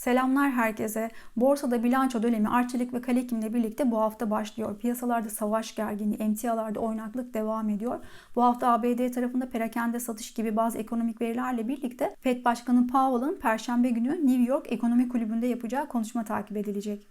Selamlar herkese. Borsada bilanço dönemi Arçelik ve Kalekim'le birlikte bu hafta başlıyor. Piyasalarda savaş gerginliği, emtialarda oynaklık devam ediyor. Bu hafta ABD tarafında perakende satış gibi bazı ekonomik verilerle birlikte Fed Başkanı Powell'ın Perşembe günü New York Ekonomi Kulübü'nde yapacağı konuşma takip edilecek.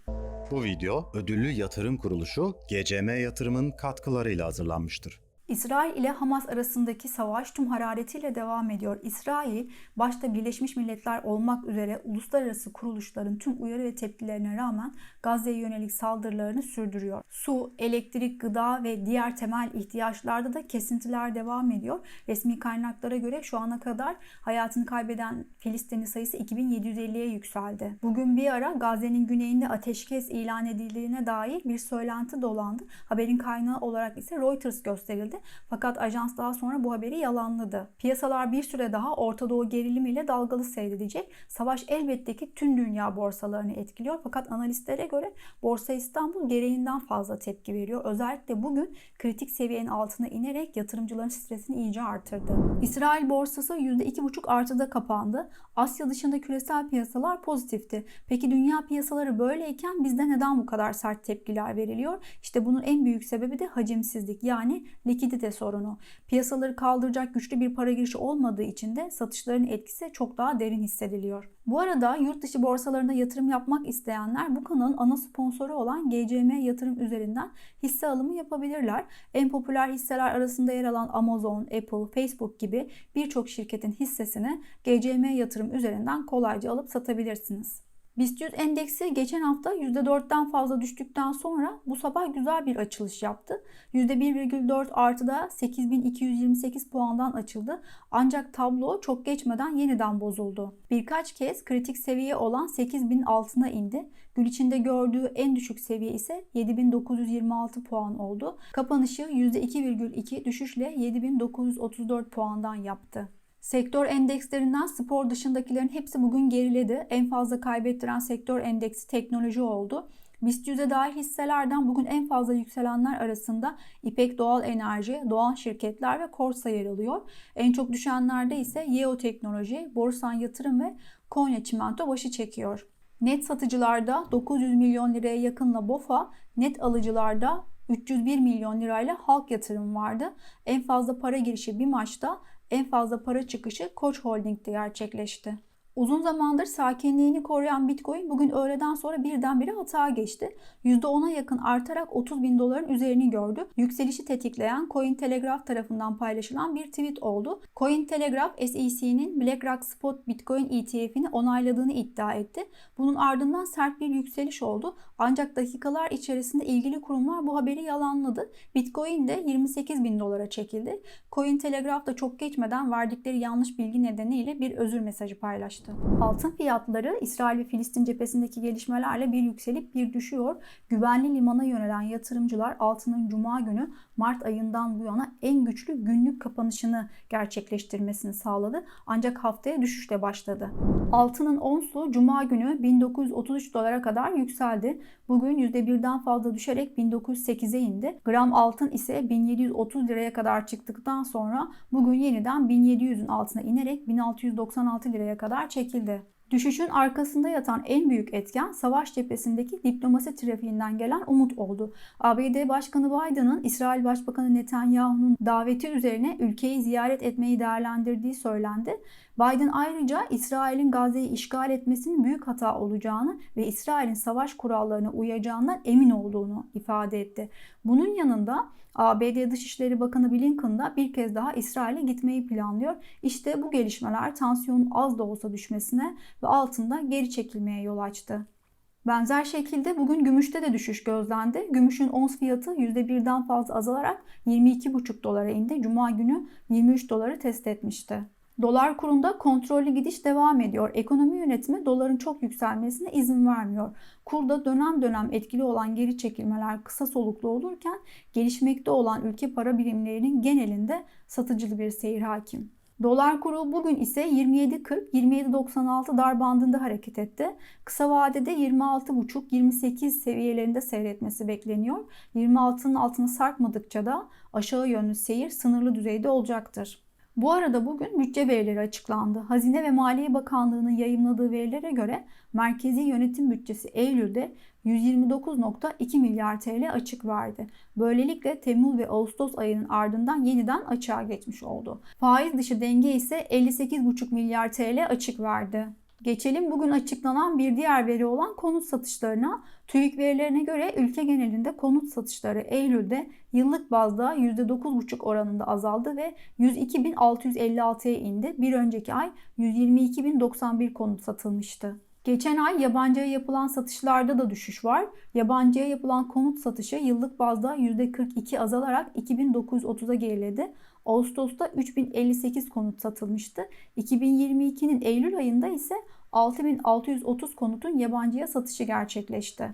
Bu video ödüllü yatırım kuruluşu GCM Yatırım'ın katkılarıyla hazırlanmıştır. İsrail ile Hamas arasındaki savaş tüm hararetiyle devam ediyor. İsrail başta Birleşmiş Milletler olmak üzere uluslararası kuruluşların tüm uyarı ve tepkilerine rağmen Gazze'ye yönelik saldırılarını sürdürüyor. Su, elektrik, gıda ve diğer temel ihtiyaçlarda da kesintiler devam ediyor. Resmi kaynaklara göre şu ana kadar hayatını kaybeden Filistinli sayısı 2750'ye yükseldi. Bugün bir ara Gazze'nin güneyinde ateşkes ilan edildiğine dair bir söylenti dolandı. Haberin kaynağı olarak ise Reuters gösterildi. Fakat ajans daha sonra bu haberi yalanladı. Piyasalar bir süre daha Orta Doğu gerilimiyle dalgalı seyredecek. Savaş elbette ki tüm dünya borsalarını etkiliyor. Fakat analistlere göre Borsa İstanbul gereğinden fazla tepki veriyor. Özellikle bugün kritik seviyenin altına inerek yatırımcıların stresini iyice artırdı. İsrail borsası %2,5 artıda kapandı. Asya dışında küresel piyasalar pozitifti. Peki dünya piyasaları böyleyken bizde neden bu kadar sert tepkiler veriliyor? İşte bunun en büyük sebebi de hacimsizlik yani likidite sorunu. Piyasaları kaldıracak güçlü bir para girişi olmadığı için de satışların etkisi çok daha derin hissediliyor. Bu arada yurt dışı borsalarında yatırım yapmak isteyenler bu kanalın ana sponsoru olan GCM yatırım üzerinden hisse alımı yapabilirler. En popüler hisseler arasında yer alan Amazon, Apple, Facebook gibi birçok şirketin hissesini GCM yatırım üzerinden kolayca alıp satabilirsiniz. BIST 100 endeksi geçen hafta %4'ten fazla düştükten sonra bu sabah güzel bir açılış yaptı. %1,4 artıda 8228 puandan açıldı. Ancak tablo çok geçmeden yeniden bozuldu. Birkaç kez kritik seviye olan 8000 altına indi. Gün içinde gördüğü en düşük seviye ise 7926 puan oldu. Kapanışı %2,2 düşüşle 7934 puandan yaptı. Sektör endekslerinden spor dışındakilerin hepsi bugün geriledi. En fazla kaybettiren sektör endeksi teknoloji oldu. BIST 100'e dair hisselerden bugün en fazla yükselenler arasında İpek Doğal Enerji, Doğan Şirketler ve Korsa yer alıyor. En çok düşenlerde ise Yeo Teknoloji, Borsan Yatırım ve Konya Çimento başı çekiyor. Net satıcılarda 900 milyon liraya yakınla BOFA, net alıcılarda 301 milyon lirayla halk yatırım vardı. En fazla para girişi bir maçta en fazla para çıkışı Koç Holding'de gerçekleşti. Uzun zamandır sakinliğini koruyan Bitcoin bugün öğleden sonra birdenbire hata geçti. %10'a yakın artarak 30 bin doların üzerini gördü. Yükselişi tetikleyen Cointelegraph tarafından paylaşılan bir tweet oldu. Cointelegraph SEC'nin BlackRock Spot Bitcoin ETF'ini onayladığını iddia etti. Bunun ardından sert bir yükseliş oldu. Ancak dakikalar içerisinde ilgili kurumlar bu haberi yalanladı. Bitcoin de 28 bin dolara çekildi. Cointelegraph da çok geçmeden verdikleri yanlış bilgi nedeniyle bir özür mesajı paylaştı. Altın fiyatları İsrail ve Filistin cephesindeki gelişmelerle bir yükselip bir düşüyor. Güvenli limana yönelen yatırımcılar altının cuma günü Mart ayından bu yana en güçlü günlük kapanışını gerçekleştirmesini sağladı. Ancak haftaya düşüşle başladı. Altının onsu cuma günü 1933 dolara kadar yükseldi. Bugün %1'den fazla düşerek 1908'e indi. Gram altın ise 1730 liraya kadar çıktıktan sonra bugün yeniden 1700'ün altına inerek 1696 liraya kadar çekildi. Düşüşün arkasında yatan en büyük etken savaş cephesindeki diplomasi trafiğinden gelen umut oldu. ABD Başkanı Biden'ın İsrail Başbakanı Netanyahu'nun daveti üzerine ülkeyi ziyaret etmeyi değerlendirdiği söylendi. Biden ayrıca İsrail'in Gazze'yi işgal etmesinin büyük hata olacağını ve İsrail'in savaş kurallarına uyacağından emin olduğunu ifade etti. Bunun yanında ABD Dışişleri Bakanı Blinken da bir kez daha İsrail'e gitmeyi planlıyor. İşte bu gelişmeler tansiyonun az da olsa düşmesine ve altında geri çekilmeye yol açtı. Benzer şekilde bugün gümüşte de düşüş gözlendi. Gümüşün ons fiyatı %1'den fazla azalarak 22,5 dolara indi. Cuma günü 23 doları test etmişti. Dolar kurunda kontrollü gidiş devam ediyor. Ekonomi yönetimi doların çok yükselmesine izin vermiyor. Kurda dönem dönem etkili olan geri çekilmeler kısa soluklu olurken gelişmekte olan ülke para birimlerinin genelinde satıcılı bir seyir hakim. Dolar kuru bugün ise 27.40-27.96 dar bandında hareket etti. Kısa vadede 26.5-28 seviyelerinde seyretmesi bekleniyor. 26'nın altına sarkmadıkça da aşağı yönlü seyir sınırlı düzeyde olacaktır. Bu arada bugün bütçe verileri açıklandı. Hazine ve Maliye Bakanlığı'nın yayımladığı verilere göre merkezi yönetim bütçesi Eylül'de 129.2 milyar TL açık verdi. Böylelikle Temmuz ve Ağustos ayının ardından yeniden açığa geçmiş oldu. Faiz dışı denge ise 58.5 milyar TL açık verdi. Geçelim bugün açıklanan bir diğer veri olan konut satışlarına. TÜİK verilerine göre ülke genelinde konut satışları Eylül'de yıllık bazda %9,5 oranında azaldı ve 102.656'ya indi. Bir önceki ay 122.091 konut satılmıştı. Geçen ay yabancıya yapılan satışlarda da düşüş var. Yabancıya yapılan konut satışı yıllık bazda %42 azalarak 2930'a geriledi. Ağustos'ta 3058 konut satılmıştı. 2022'nin Eylül ayında ise 6630 konutun yabancıya satışı gerçekleşti.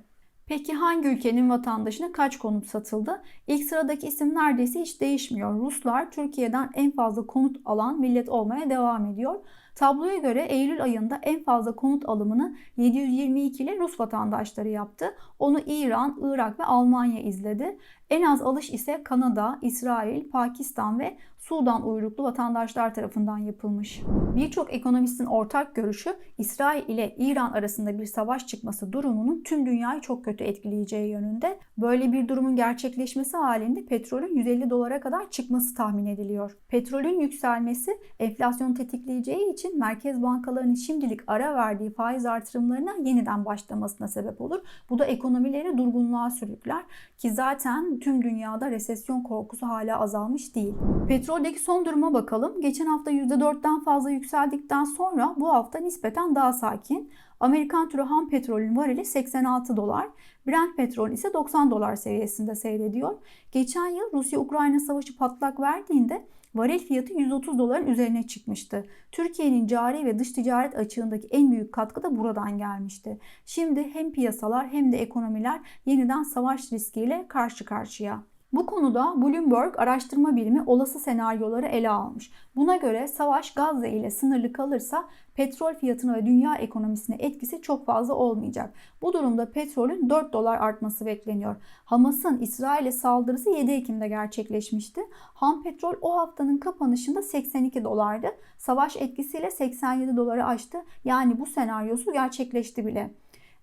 Peki hangi ülkenin vatandaşına kaç konut satıldı? İlk sıradaki isim neredeyse hiç değişmiyor. Ruslar Türkiye'den en fazla konut alan millet olmaya devam ediyor. Tabloya göre Eylül ayında en fazla konut alımını 722 ile Rus vatandaşları yaptı. Onu İran, Irak ve Almanya izledi. En az alış ise Kanada, İsrail, Pakistan ve Sudan uyruklu vatandaşlar tarafından yapılmış. Birçok ekonomistin ortak görüşü İsrail ile İran arasında bir savaş çıkması durumunun tüm dünyayı çok kötü etkileyeceği yönünde. Böyle bir durumun gerçekleşmesi halinde petrolün 150 dolara kadar çıkması tahmin ediliyor. Petrolün yükselmesi enflasyon tetikleyeceği için merkez bankalarının şimdilik ara verdiği faiz artırımlarına yeniden başlamasına sebep olur. Bu da ekonomileri durgunluğa sürükler ki zaten tüm dünyada resesyon korkusu hala azalmış değil. Petroldeki son duruma bakalım. Geçen hafta %4'ten fazla yükseldikten sonra bu hafta nispeten daha sakin. Amerikan türü ham petrolün varili 86 dolar, Brent petrol ise 90 dolar seviyesinde seyrediyor. Geçen yıl Rusya-Ukrayna savaşı patlak verdiğinde varil fiyatı 130 doların üzerine çıkmıştı. Türkiye'nin cari ve dış ticaret açığındaki en büyük katkı da buradan gelmişti. Şimdi hem piyasalar hem de ekonomiler yeniden savaş riskiyle karşı karşıya. Bu konuda Bloomberg araştırma birimi olası senaryoları ele almış. Buna göre savaş Gazze ile sınırlı kalırsa petrol fiyatına ve dünya ekonomisine etkisi çok fazla olmayacak. Bu durumda petrolün 4 dolar artması bekleniyor. Hamas'ın İsrail'e saldırısı 7 Ekim'de gerçekleşmişti. Ham petrol o haftanın kapanışında 82 dolardı. Savaş etkisiyle 87 doları aştı. Yani bu senaryosu gerçekleşti bile.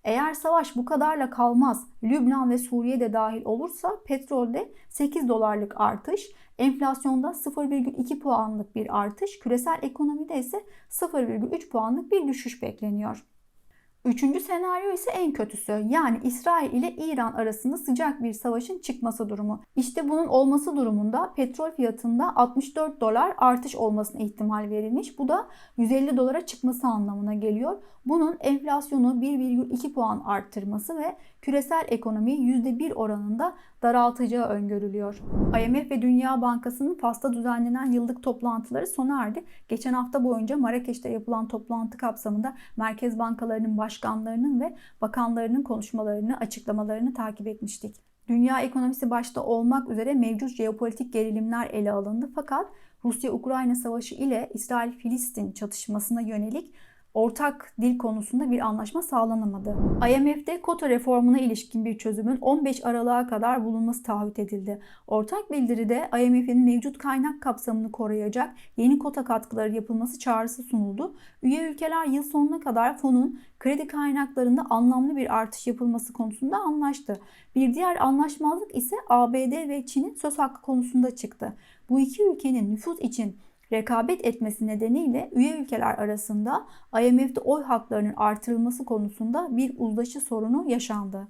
Eğer savaş bu kadarla kalmaz, Lübnan ve Suriye de dahil olursa petrolde 8 dolarlık artış, enflasyonda 0,2 puanlık bir artış, küresel ekonomide ise 0,3 puanlık bir düşüş bekleniyor. Üçüncü senaryo ise en kötüsü. Yani İsrail ile İran arasında sıcak bir savaşın çıkması durumu. İşte bunun olması durumunda petrol fiyatında 64 dolar artış olmasına ihtimal verilmiş. Bu da 150 dolara çıkması anlamına geliyor. Bunun enflasyonu 1,2 puan arttırması ve küresel ekonomiyi %1 oranında daraltacağı öngörülüyor. IMF ve Dünya Bankası'nın Fas'ta düzenlenen yıllık toplantıları sona erdi. Geçen hafta boyunca Marrakeş'te yapılan toplantı kapsamında merkez bankalarının başkanlarının ve bakanlarının konuşmalarını, açıklamalarını takip etmiştik. Dünya ekonomisi başta olmak üzere mevcut jeopolitik gerilimler ele alındı fakat Rusya-Ukrayna savaşı ile İsrail-Filistin çatışmasına yönelik ortak dil konusunda bir anlaşma sağlanamadı. IMF'de kota reformuna ilişkin bir çözümün 15 Aralık'a kadar bulunması taahhüt edildi. Ortak bildiride IMF'in mevcut kaynak kapsamını koruyacak yeni kota katkıları yapılması çağrısı sunuldu. Üye ülkeler yıl sonuna kadar fonun kredi kaynaklarında anlamlı bir artış yapılması konusunda anlaştı. Bir diğer anlaşmazlık ise ABD ve Çin'in söz hakkı konusunda çıktı. Bu iki ülkenin nüfus için rekabet etmesi nedeniyle üye ülkeler arasında IMF'de oy haklarının artırılması konusunda bir uzlaşı sorunu yaşandı.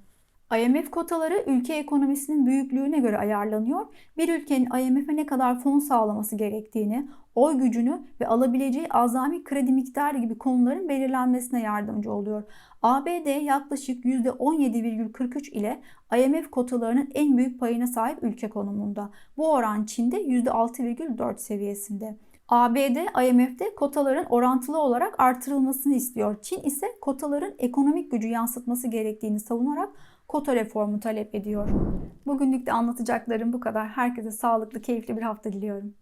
IMF kotaları ülke ekonomisinin büyüklüğüne göre ayarlanıyor. Bir ülkenin IMF'e ne kadar fon sağlaması gerektiğini, oy gücünü ve alabileceği azami kredi miktarı gibi konuların belirlenmesine yardımcı oluyor. ABD yaklaşık %17,43 ile IMF kotalarının en büyük payına sahip ülke konumunda. Bu oran Çin'de %6,4 seviyesinde. ABD IMF'de kotaların orantılı olarak artırılmasını istiyor. Çin ise kotaların ekonomik gücü yansıtması gerektiğini savunarak kota reformu talep ediyor. Bugünlük de anlatacaklarım bu kadar. Herkese sağlıklı, keyifli bir hafta diliyorum.